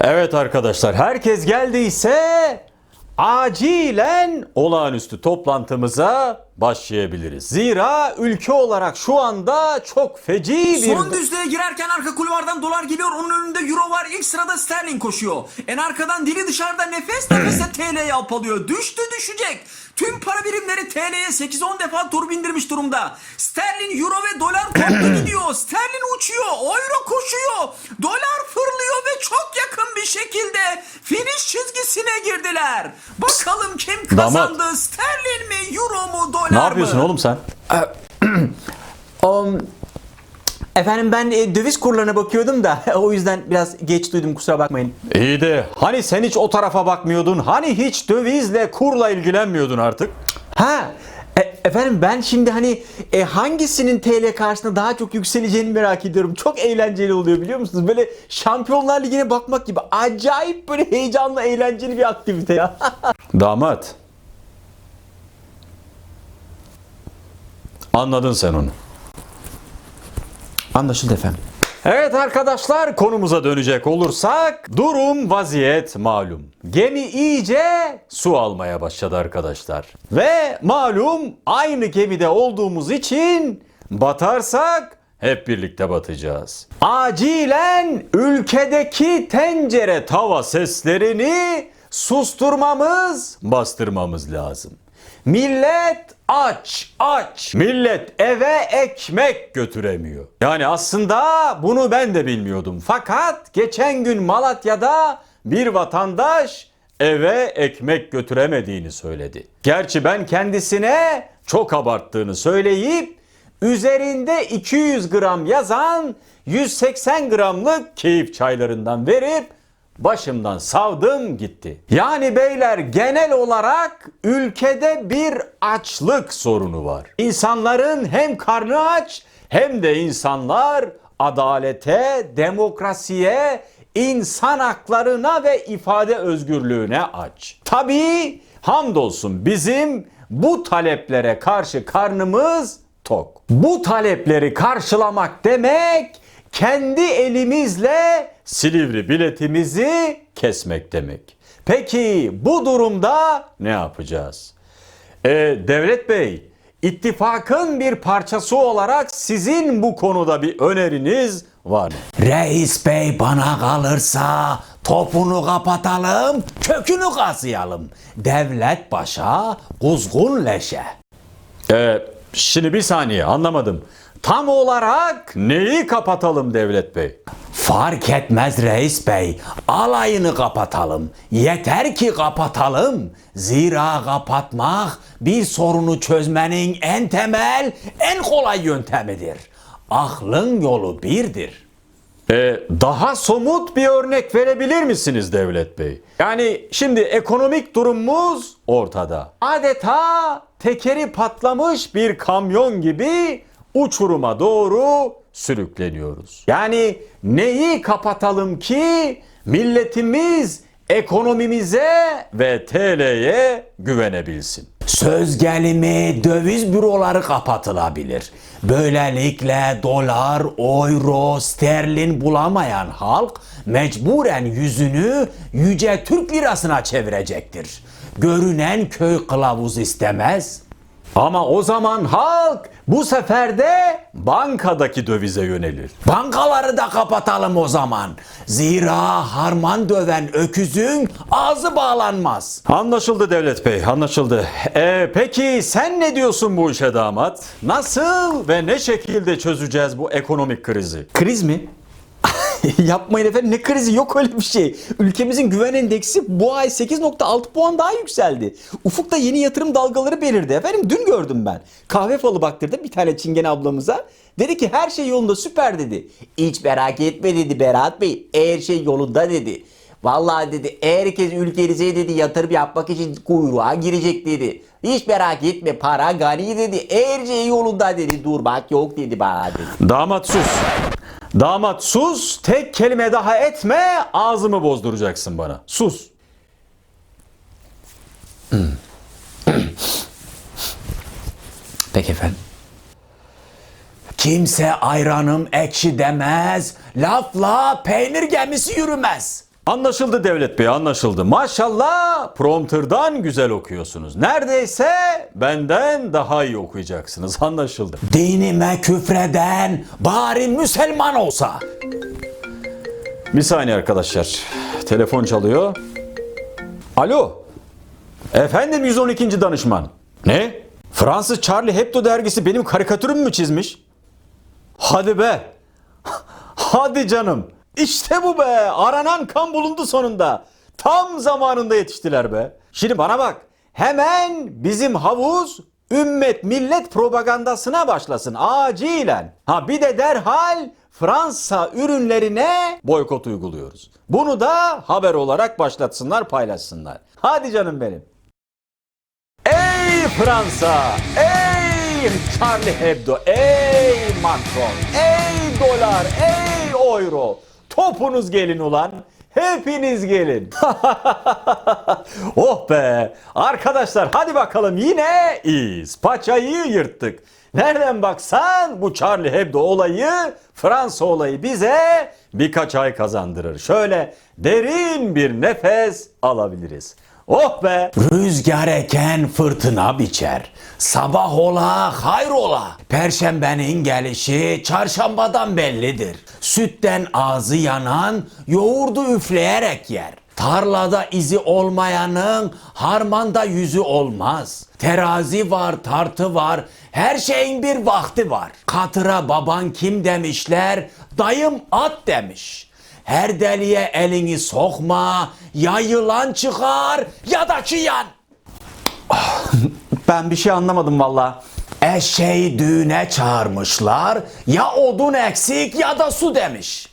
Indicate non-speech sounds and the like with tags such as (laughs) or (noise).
Evet arkadaşlar herkes geldiyse acilen olağanüstü toplantımıza başlayabiliriz. Zira ülke olarak şu anda çok feci bir... Son düzlüğe girerken arka kulvardan dolar geliyor. Onun önünde euro var. İlk sırada sterlin koşuyor. En arkadan dili dışarıda nefes nefese (clears throat) TL yalpalıyor. Düştü düşecek. Tüm para birimleri TL'ye 8-10 defa tur bindirmiş durumda. Sterlin, euro ve dolar toplu (clears throat) gidiyor. Sterlin uçuyor. Euro koşuyor. Dolar fırlıyor ve çok yakın bir şekilde finish çizgisine girdiler. Kazandı? Sterlin mi, euro mu, dolar Ne mı? yapıyorsun oğlum sen? (clears throat) Um, efendim ben e, döviz kurlarına bakıyordum da (laughs) o yüzden biraz geç duydum kusura bakmayın. İyi de hani sen hiç o tarafa bakmıyordun? Hani hiç dövizle kurla ilgilenmiyordun artık? Ha e- efendim ben şimdi hani e, hangisinin TL karşısında daha çok yükseleceğini merak ediyorum. Çok eğlenceli oluyor biliyor musunuz? Böyle Şampiyonlar Ligi'ne bakmak gibi acayip böyle heyecanlı eğlenceli bir aktivite ya. (laughs) Damat. Anladın sen onu. Anlaşıldı efendim. Evet arkadaşlar konumuza dönecek olursak durum vaziyet malum. Gemi iyice su almaya başladı arkadaşlar. Ve malum aynı gemide olduğumuz için batarsak hep birlikte batacağız. Acilen ülkedeki tencere tava seslerini susturmamız, bastırmamız lazım. Millet aç aç. Millet eve ekmek götüremiyor. Yani aslında bunu ben de bilmiyordum. Fakat geçen gün Malatya'da bir vatandaş eve ekmek götüremediğini söyledi. Gerçi ben kendisine çok abarttığını söyleyip üzerinde 200 gram yazan 180 gramlık keyif çaylarından verip başımdan savdım gitti. Yani beyler genel olarak ülkede bir açlık sorunu var. İnsanların hem karnı aç hem de insanlar adalete, demokrasiye, insan haklarına ve ifade özgürlüğüne aç. Tabii hamdolsun bizim bu taleplere karşı karnımız tok. Bu talepleri karşılamak demek kendi elimizle Silivri biletimizi kesmek demek. Peki bu durumda ne yapacağız? Ee, Devlet Bey, ittifakın bir parçası olarak sizin bu konuda bir öneriniz var mı? Reis bey bana kalırsa topunu kapatalım, kökünü kazıyalım. Devlet başa, kuzgun leşe. Ee, şimdi bir saniye anlamadım. Tam olarak neyi kapatalım Devlet Bey? Fark etmez reis bey. Alayını kapatalım. Yeter ki kapatalım. Zira kapatmak bir sorunu çözmenin en temel, en kolay yöntemidir. Aklın yolu birdir. Ee, daha somut bir örnek verebilir misiniz Devlet Bey? Yani şimdi ekonomik durumumuz ortada. Adeta tekeri patlamış bir kamyon gibi uçuruma doğru sürükleniyoruz. Yani neyi kapatalım ki milletimiz ekonomimize ve TL'ye güvenebilsin? Söz gelimi döviz büroları kapatılabilir. Böylelikle dolar, euro, sterlin bulamayan halk mecburen yüzünü yüce Türk lirasına çevirecektir. Görünen köy kılavuz istemez. Ama o zaman halk bu sefer de bankadaki dövize yönelir. Bankaları da kapatalım o zaman. Zira harman döven öküzün ağzı bağlanmaz. Anlaşıldı Devlet Bey, anlaşıldı. Ee, peki sen ne diyorsun bu işe damat? Nasıl ve ne şekilde çözeceğiz bu ekonomik krizi? Kriz mi? (laughs) Yapmayın efendim ne krizi yok öyle bir şey. Ülkemizin güven endeksi bu ay 8.6 puan daha yükseldi. Ufukta yeni yatırım dalgaları belirdi efendim dün gördüm ben. Kahve falı baktırdım bir tane çingen ablamıza. Dedi ki her şey yolunda süper dedi. Hiç merak etme dedi Berat Bey her şey yolunda dedi. Vallahi dedi herkes ülkenize dedi yatırım yapmak için kuyruğa girecek dedi. Hiç merak etme para gani dedi. Her şey yolunda dedi. Durmak yok dedi bana dedi. Damat sus. Damat sus, tek kelime daha etme, ağzımı bozduracaksın bana. Sus. Peki efendim. Kimse ayranım ekşi demez, lafla peynir gemisi yürümez. Anlaşıldı Devlet Bey anlaşıldı. Maşallah prompterdan güzel okuyorsunuz. Neredeyse benden daha iyi okuyacaksınız (laughs) anlaşıldı. Dinime küfreden bari Müslüman olsa. Bir saniye arkadaşlar. Telefon çalıyor. Alo. Efendim 112. danışman. Ne? Fransız Charlie Hebdo dergisi benim karikatürümü mü çizmiş? Hadi be. (laughs) Hadi canım. İşte bu be. Aranan kan bulundu sonunda. Tam zamanında yetiştiler be. Şimdi bana bak. Hemen bizim havuz ümmet millet propagandasına başlasın acilen. Ha bir de derhal Fransa ürünlerine boykot uyguluyoruz. Bunu da haber olarak başlatsınlar paylaşsınlar. Hadi canım benim. Ey Fransa! Ey Charlie Hebdo! Ey Macron! Ey dolar! Ey euro! Topunuz gelin ulan! Hepiniz gelin. (laughs) oh be! Arkadaşlar hadi bakalım yine iyiyiz. Paçayı yırttık. Nereden baksan bu Charlie Hebdo olayı, Fransa olayı bize birkaç ay kazandırır. Şöyle derin bir nefes alabiliriz. Oh be! Rüzgar eken fırtına biçer. Sabah ola hayrola. Perşembenin gelişi çarşambadan bellidir. Sütten ağzı yanan yoğurdu üfleyerek yer. Tarlada izi olmayanın harmanda yüzü olmaz. Terazi var, tartı var, her şeyin bir vakti var. Katıra baban kim demişler, dayım at demiş. Her deliğe elini sokma, ya yılan çıkar ya da çiyan. Ben bir şey anlamadım valla. Eşeği düğüne çağırmışlar, ya odun eksik ya da su demiş.